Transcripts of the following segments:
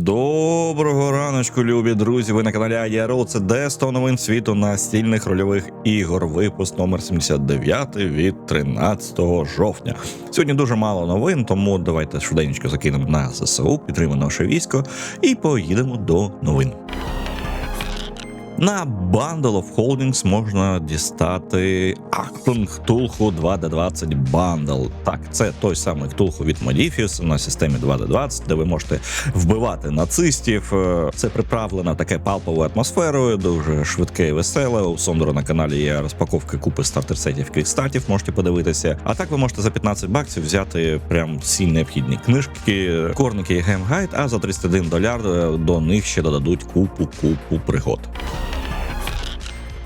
Доброго раночку, любі друзі. Ви на каналі АЯРО. Це де 100 новин світу настільних рольових ігор. Випуск номер 79 від 13 жовтня. Сьогодні дуже мало новин, тому давайте швиденько закинемо на ЗСУ, підтримуємо наше військо і поїдемо до новин. На Bundle of Holdings можна дістати Actung Ктулху 2D20 Bundle. Так, це той самий Ктулху від Modifius на системі 2D20, де ви можете вбивати нацистів. Е, Це приправлено таке палповою атмосферою, дуже швидке і веселе. У Сондора на каналі є розпаковки купи стартер-сетів квікстатів, можете подивитися. А так ви можете за 15 баксів взяти прям всі необхідні книжки, корники і геймгайд, а за 31 доляр е, до них ще додадуть купу купу пригод.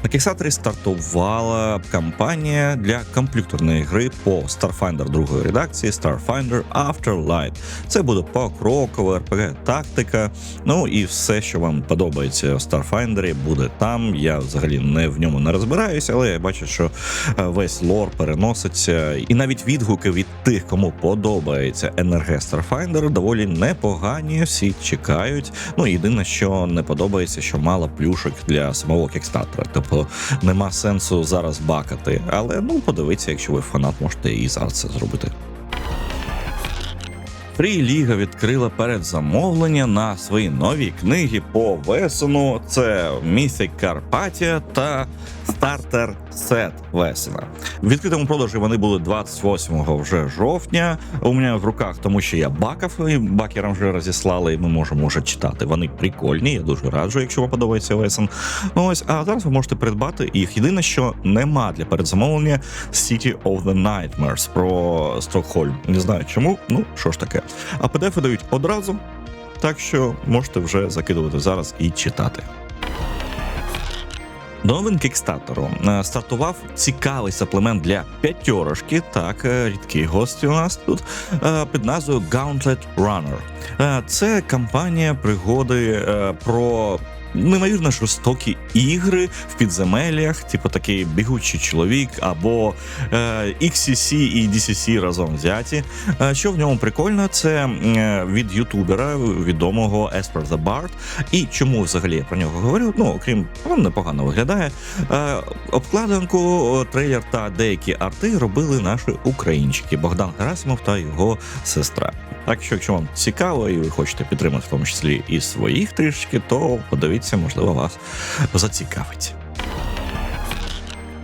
На Кікстартері стартувала кампанія для комп'ютерної гри по Starfinder другої редакції Starfinder Afterlight. Це буде покрокова RPG тактика. Ну і все, що вам подобається в Starfinder, буде там. Я взагалі не в ньому не розбираюся, але я бачу, що е, весь лор переноситься, і навіть відгуки від тих, кому подобається NRG Starfinder, доволі непогані. Всі чекають. Ну єдине, що не подобається, що мало плюшок для самого кікстартера. Тобто нема сенсу зараз бакати. Але ну подивіться, якщо ви фанат, можете і зараз це зробити. Фрі Ліга відкрила передзамовлення на свої нові книги по Весену. Це Mythic Карпатія та Стартер Сет Весена. В відкритому продажі вони були 28 вже жовтня. У мене в руках, тому що я бакав, і бакерам вже розіслали, і ми можемо вже читати. Вони прикольні, я дуже раджу, якщо вам подобається Весен. Ну ось, а зараз ви можете придбати їх. Єдине, що нема для передзамовлення City of the Nightmares про Стокгольм. Не знаю чому, ну що ж таке. А PDF дають одразу, так що можете вже закидувати зараз і читати. До новин кікстатору Е, стартував цікавий саплемент для п'ятьорошки. Так, рідкий гості у нас тут е, під назвою Gauntlet Runner. Е, Це кампанія пригоди е, про. Неймовірно жорстокі ігри в підземеллях, типу такий бігучий чоловік або е, XCC і DCC разом взяті. Е, що в ньому прикольно, це е, від ютубера відомого Esper the Bard. І чому взагалі я про нього говорю? Ну, окрім він непогано виглядає. Е, обкладинку, трейлер та деякі арти робили наші українчики Богдан Герасимов та його сестра. Так що, якщо вам цікаво і ви хочете підтримати в тому числі і своїх трішки, то подивіться, можливо, вас зацікавить.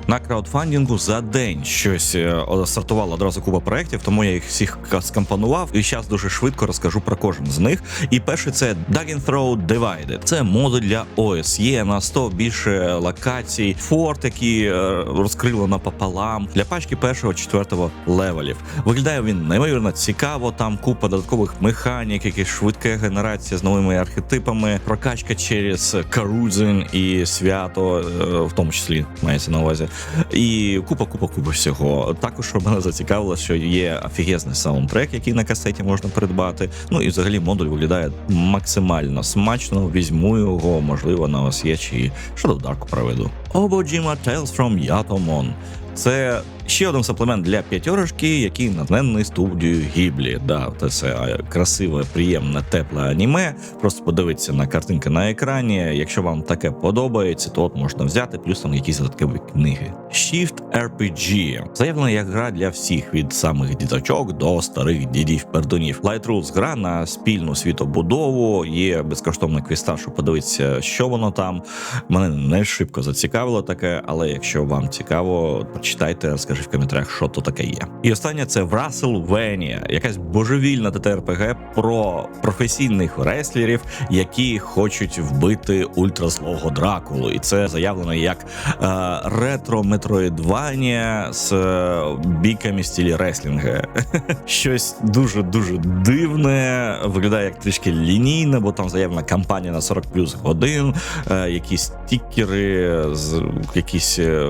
На краудфандингу за день щось е, о, стартувало одразу купа проєктів, тому я їх всіх скомпонував і зараз дуже швидко розкажу про кожен з них. І перший це Dug Throw Divided. Це модуль для ОСЄ на 100 більше локацій, форт, які е, розкрило напополам для пачки першого четвертого левелів. Виглядає він неймовірно цікаво. Там купа додаткових механік, якісь швидка генерація з новими архетипами, прокачка через карузин і свято, е, в тому числі мається на увазі. І купа, купа, купа всього. Також мене зацікавило, що є офігезний саундтрек, який на касеті можна придбати. Ну і взагалі модуль виглядає максимально смачно. Візьму його, можливо, на ОСЄ чи Shadow Dark проведу. Ободжіма Tales from Yatomon. Це ще один саплемент для п'ятьорочки, який натхнений студією Гіблі. Да, це, красиве, приємне, тепле аніме. Просто подивитися на картинки на екрані. Якщо вам таке подобається, то от можна взяти, плюс там якісь додаткові книги. Shift RPG. заявлена як гра для всіх від самих діточок до старих дідів пердунів. Light Rules – гра на спільну світобудову. Є безкоштовний квіста, щоб подивитися, що воно там. Мене не шибко зацікавило таке, але якщо вам цікаво, почитайте, розкажіть в коментарях, що то таке є. І останнє це Враселвенія, якась божевільна ТТРПГ про професійних реслерів, які хочуть вбити ультразлого Дракулу. І це заявлено як е, ретро метроїдванія з е, біками в стилі реслінга. Щось дуже дуже дивне. Виглядає як трішки лінійне, бо там заявлена кампанія на 40 плюс годин, е, якісь стікери, з якісь. е,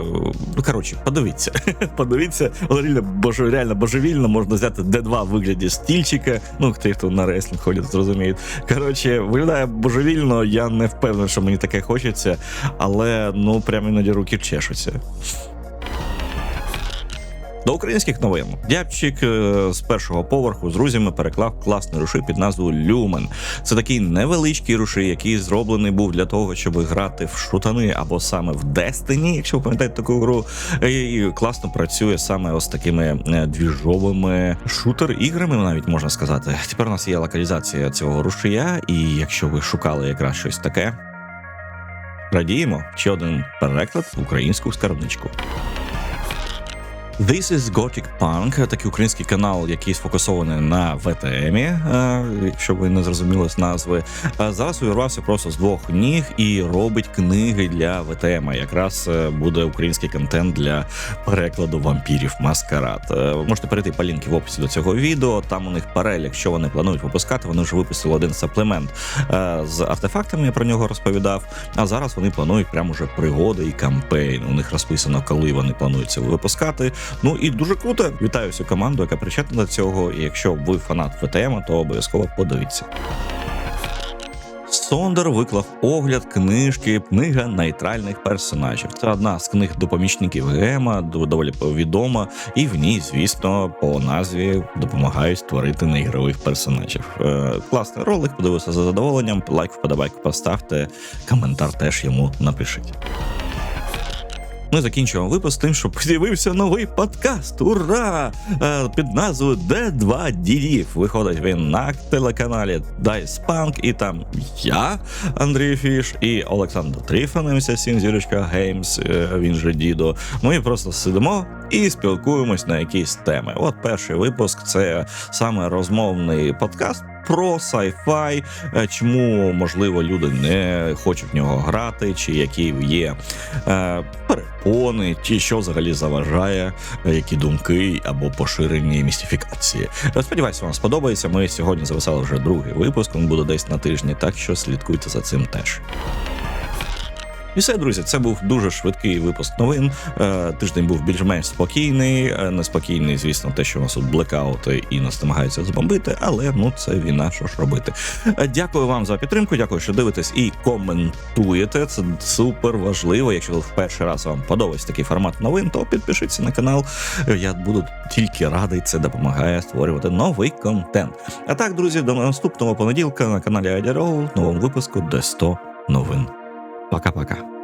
Ну коротше, подивіться. подивіться, реально боже, реально божевільно. Можна взяти D2 в вигляді стільчика. Ну, хто хто на реслінг ходять, зрозуміють. Коротше, виглядає божевільно. Я не впевнений, що мені таке хочеться, але ну прямо іноді руки чешуться. До українських новин Дябчик е, з першого поверху з друзями переклав класний рушій під назвою Люмен. Це такий невеличкий рушій, який зроблений був для того, щоб грати в шутани або саме в Destiny, якщо ви пам'ятаєте таку гру. І класно працює саме ось такими е, двіжовими шутер-іграми, навіть можна сказати. Тепер у нас є локалізація цього рушія, і якщо ви шукали якраз щось таке, радіємо ще один переклад в українську скарбничку. This is Gothic Punk, такий український канал, який сфокусований на ВТМі, е, якщо ви не зрозуміли з назви. Зараз увірвався просто з двох ніг і робить книги для ВТМ. Якраз е, буде український контент для перекладу вампірів Маскарад. Е, Ви можете перейти по лінки в описі до цього відео. Там у них перелік, що вони планують випускати. Вони вже випустили один саплемент з артефактами. Я про нього розповідав. А зараз вони планують прямо вже пригоди і кампейн. У них розписано, коли вони планують це випускати. Ну і дуже круто. Вітаю всю команду, яка причетна до цього. І якщо ви фанат ВТМ, то обов'язково подивіться. Сондер виклав огляд книжки Книга нейтральних персонажів. Це одна з книг допомічників Гема, доволі відома, і в ній, звісно, по назві допомагають створити неігрових персонажів. Е, класний ролик, подивився за задоволенням. Лайк, вподобайку поставте, коментар теж йому напишіть. Ми закінчуємо випуск тим, що з'явився новий подкаст. Ура! Е, Під назвою Д2 Дідів. Виходить він на телеканалі Punk, і там я, Андрій Фіш, і Олександр Тріфан, МС7 Зірочка Геймс, е, він же Дідо. Ми просто сидимо і спілкуємось на якісь теми. От перший випуск це саме розмовний подкаст. Про sci-fi, е, чому можливо люди не хочуть в нього грати, чи які є е, перепони, чи що взагалі заважає, е, які думки або поширені містифікації. Сподіваюся, вам сподобається. Ми сьогодні записали вже другий випуск. Він буде десь на тижні, так що слідкуйте за цим теж. І все, друзі, це був дуже швидкий випуск новин. Е, Тиждень був більш-менш спокійний. Е, Неспокійний, звісно, те, що у нас тут блекаути і нас намагаються збомбити, але ну це війна, що ж робити. Е, Дякую вам за підтримку. Дякую, що дивитесь і коментуєте. Це супер важливо. Якщо в перший раз вам подобається такий формат новин, то підпишіться на канал. Я буду тільки радий. Це допомагає створювати новий контент. А так, друзі, до наступного понеділка на каналі Айдіроу в новому випуску де 100 новин. Пока-пока.